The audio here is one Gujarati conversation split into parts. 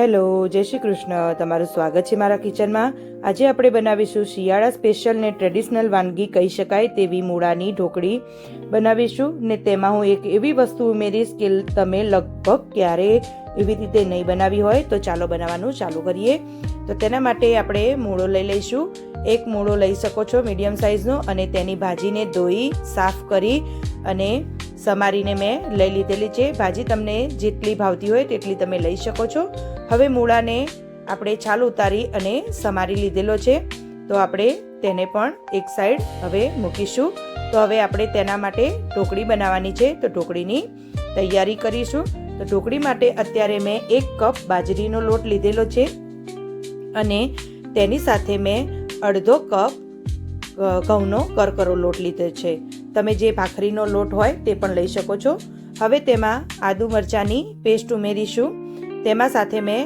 હેલો, જય શ્રી કૃષ્ણ. તમારું સ્વાગત છે મારા કિચનમાં. આજે આપણે બનાવીશું શિયાળા સ્પેશિયલ ને ટ્રેડિશનલ વાનગી કહી શકાય તેવી મૂળાની ઢોકળી બનાવીશું ને તેમાં હું એક એવી વસ્તુ ઉમેરીશ કે તમે લગભગ ક્યારે એવી રીતે નહીં બનાવી હોય તો ચાલો બનાવવાનું ચાલુ કરીએ. તો તેના માટે આપણે મૂળો લઈ લઈશું. એક મૂળો લઈ શકો છો મીડિયમ સાઇઝનો અને તેની ભાજીને ધોઈ, સાફ કરી અને સમારીને મેં લઈ લીધેલી છે. ભાજી તમને જેટલી ભાવતી હોય તેટલી તમે લઈ શકો છો. હવે મૂળાને આપણે છાલ ઉતારી અને સમારી લીધેલો છે. તો આપણે તેને પણ એક સાઈડ હવે મૂકીશું. તો હવે આપણે તેના માટે ઢોકળી બનાવવાની છે. તો ઢોકળીની તૈયારી કરીશું. તો ઢોકળી માટે અત્યારે મેં એક કપ બાજરીનો લોટ લીધેલો છે. અને તેની સાથે મેં અડધો કપ ઘઉંનો કરકરો લોટ લીધો છે. તમે જે ભાખરીનો લોટ હોય તે પણ લઈ શકો છો. હવે તેમાં આદુ મરચાંની પેસ્ટ ઉમેરીશું. તેમાં સાથે મેં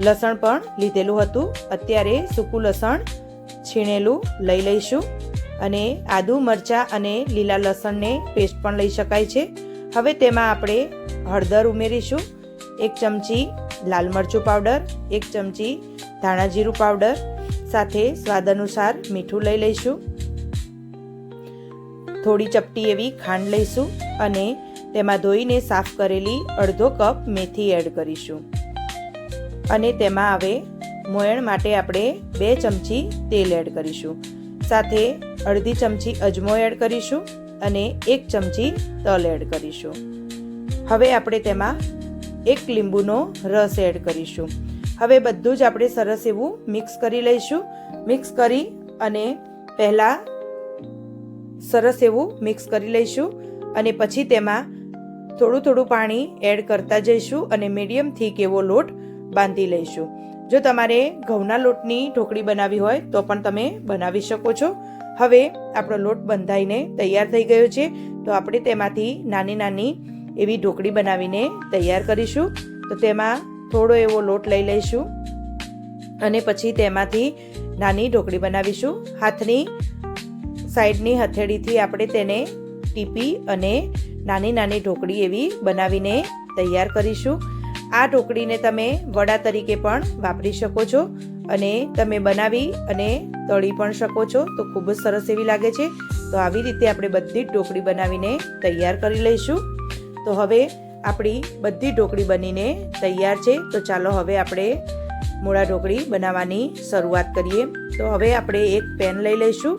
લસણ પણ લીધેલું હતું. અત્યારે સૂકું લસણ છીણેલું લઈ લઈશું અને આદુ, મરચાં અને લીલા લસણને પેસ્ટ પણ લઈ શકાય છે. હવે તેમાં આપણે હળદર ઉમેરીશું, એક ચમચી લાલ મરચું પાવડર, એક ચમચી ધાણા જીરું પાવડર, સાથે સ્વાદ અનુસાર મીઠું લઈ લઈશું. થોડી ચપટી એવી ખાંડ લઈશું અને તેમાં ધોઈને સાફ કરેલી અડધો કપ મેથી એડ કરીશું. અને તેમાં હવે મોયણ માટે આપણે બે ચમચી તેલ એડ કરીશું. સાથે અડધી ચમચી અજમો એડ કરીશું અને એક ચમચી તલ એડ કરીશું. હવે આપણે તેમાં એક લીંબુનો રસ એડ કરીશું. હવે બધું જ આપણે સરસ એવું મિક્સ કરી લઈશું. મિક્સ કરી અને પહેલાં સરસ એવું મિક્સ કરી લઈશું. અને પછી તેમાં થોડું થોડું પાણી એડ કરતા જઈશું અને મીડિયમ થીક એવો લોટ બાંધી લઈશું. જો તમારે ઘઉંના લોટની ઢોકળી બનાવી હોય, તો પણ તમે બનાવી શકો છો. હવે આપણો લોટ બંધાઈને તૈયાર થઈ ગયો છે, તો આપણે તેમાંથી નાની નાની એવી ઢોકળી બનાવીને તૈયાર કરીશું. તો તેમાં થોડો એવો લોટ લઈ લઈશું અને પછી તેમાંથી નાની ઢોકળી બનાવીશું. હાથની સાઈડની હથેળીથી આપણે તેને ટીપી અને નાની નાની ઢોકળી એવી બનાવીને તૈયાર કરીશું. આ ઢોકળીને તમે વડા તરીકે પણ વાપરી શકો છો અને તમે બનાવી અને તળી પણ શકો છો. તો ખૂબ જ સરસ એવી લાગે છે. તો આવી રીતે આપણે બધી જ ઢોકળી બનાવીને તૈયાર કરી લઈશું. તો હવે આપણી બધી ઢોકળી બનીને તૈયાર છે. તો ચાલો હવે આપણે મૂળા ઢોકળી બનાવવાની શરૂઆત કરીએ. તો હવે આપણે એક પેન લઈ લઈશું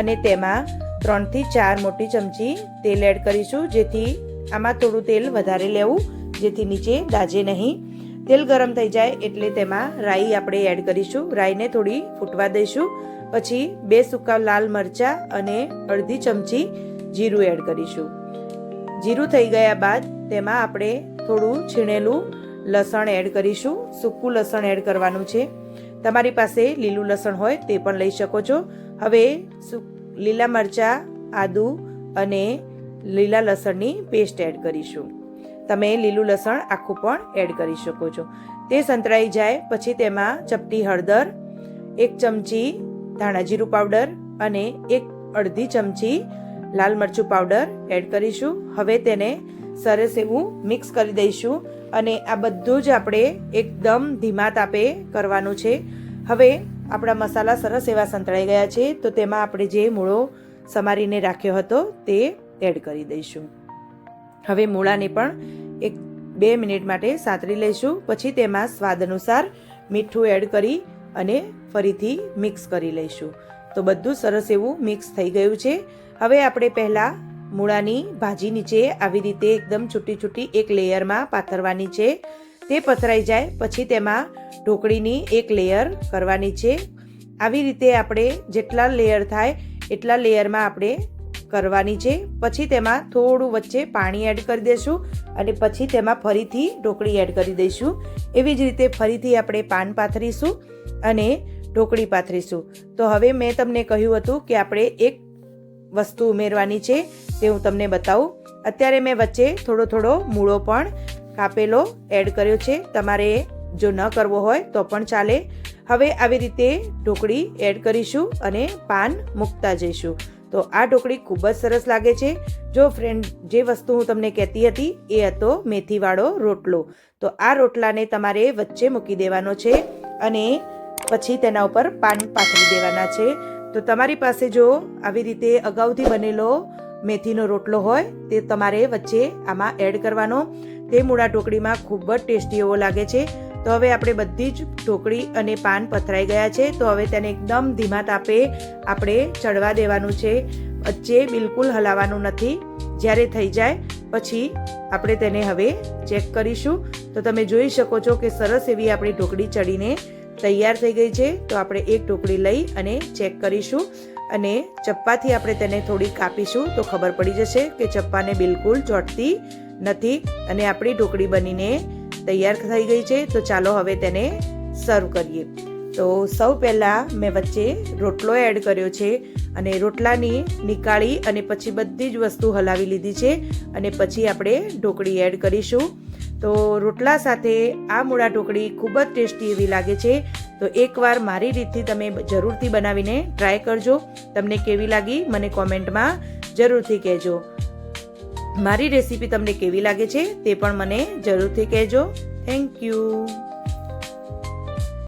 અને તેમાં ત્રણથી ચાર મોટી ચમચી તેલ એડ કરીશું, જેથી આમાં થોડું તેલ વધારે લેવું, જેથી નીચે દાજે નહીં. તેલ ગરમ થઈ જાય એટલે તેમાં રાઈ આપણે એડ કરીશું. રાઈને થોડી ફૂટવા દઈશું. પછી બે સૂકા લાલ મરચાં અને અડધી ચમચી જીરું એડ કરીશું. જીરું થઈ ગયા બાદ તેમાં આપણે થોડું છીણેલું લસણ એડ કરીશું. સૂકું લસણ એડ કરવાનું છે. તમારી પાસે લીલું લસણ હોય તે પણ લઈ શકો છો. હવે લીલા મરચાં, આદુ અને લીલા લસણની પેસ્ટ એડ કરીશું. તમે લીલું લસણ આખું પણ એડ કરી શકો છો. તે સંતળાઈ જાય, પછી તેમાં ચપટી હળદર, એક ચમચી ધાણા જીરું પાવડર અને એક અડધી ચમચી લાલ મરચું પાવડર એડ કરીશું. હવે તેને સરસ એવું મિક્સ કરી દઈશું અને આ બધું જ આપણે એકદમ ધીમા તાપે કરવાનું છે. હવે આપણા મસાલા સરસ એવા સંતળાઈ ગયા છે, તો તેમાં આપણે જે મૂળો સમારીને રાખ્યો હતો તે એડ કરી દઈશું. હવે મૂળાને પણ એક બે મિનિટ માટે સાતરી લઈશું, પછી તેમાં સ્વાદ અનુસાર મીઠું એડ કરી અને ફરીથી મિક્સ કરી લઈશું. તો બધું સરસ એવું મિક્સ થઈ ગયું છે. હવે આપણે પહેલાં મૂળાની ભાજી નીચે આવી રીતે એકદમ છૂટી છૂટી એક લેયરમાં પાથરવાની છે. તે પથરાઈ જાય, પછી તેમાં ઢોકળીની એક લેયર કરવાની છે. આવી રીતે આપણે જેટલા લેયર થાય એટલા લેયરમાં આપણે કરવાની છે. પછી તેમાં થોડું વચ્ચે પાણી એડ કરી દઈશું અને પછી તેમાં ફરીથી ઢોકળી એડ કરી દઈશું. એવી જ રીતે ફરીથી આપણે પાન પાથરીશું અને ઢોકળી પાથરીશું. તો હવે મેં તમને કહ્યું હતું કે આપણે એક વસ્તુ ઉમેરવાની છે, તે હું તમને બતાવું. અત્યારે મેં વચ્ચે થોડો થોડો મૂળો પણ કાપેલો એડ કર્યો છે. તમારે જો ન કરવો હોય તો પણ ચાલે. હવે આવી રીતે ઢોકળી એડ કરીશું અને પાન મૂકતા જઈશું. તો આ ઢોકળી ખૂબ જ સરસ લાગે છે. જો ફ્રેન્ડ જે વસ્તુ હું તમને કહેતી હતી, એ હતો મેથીવાળો રોટલો. તો આ રોટલાને તમારે વચ્ચે મૂકી દેવાનો છે અને પછી તેના ઉપર પાન પાથરી દેવાના છે. તો તમારી પાસે જો આવી રીતે અગાઉથી બનેલો મેથીનો રોટલો હોય, તે તમારે વચ્ચે આમાં એડ કરવાનો. તે મૂળા ઢોકળીમાં ખૂબ જ ટેસ્ટી એવો લાગે છે. તો હવે આપણે બધી જ ઢોકળી અને પાન પથરાઈ ગયા છે. તો હવે તેને એકદમ ધીમા તાપે આપણે ચડવા દેવાનું છે. વચ્ચે બિલકુલ હલાવવાનું નથી. જ્યારે થઈ જાય પછી આપણે તેને હવે ચેક કરીશું. તો તમે જોઈ શકો છો કે સરસ એવી આપણી ઢોકળી ચડીને તૈયાર થઈ ગઈ છે. તો આપણે એક ઢોકળી લઈ અને ચેક કરીશું. અને ચપ્પાથી આપણે તેને થોડી કાપીશું. તો ખબર પડી જશે કે ચપ્પાને બિલકુલ ચોટતી નથી અને આપણી ઢોકળી બનીને તૈયાર થઈ ગઈ છે, તો ચાલો હવે તેને સર્વ કરીએ. તો સૌ પહેલાં મેં વચ્ચે રોટલો એડ કર્યો છે અને રોટલાની નીકાળી અને પછી બધી જ વસ્તુ હલાવી લીધી છે અને પછી આપણે ઢોકળી એડ કરીશું. તો રોટલા સાથે આ મૂળા ઢોકળી ખૂબ જ ટેસ્ટી એવી લાગે છે, તો એકવાર મારી રીતથી તમે જરૂરથી બનાવીને ટ્રાય કરજો. તમને કેવી લાગી મને કોમેન્ટમાં જરૂરથી કહેજો. મારી રેસીપી તમને કેવી લાગે છે તે પણ મને જરૂરથી કહેજો. Thank you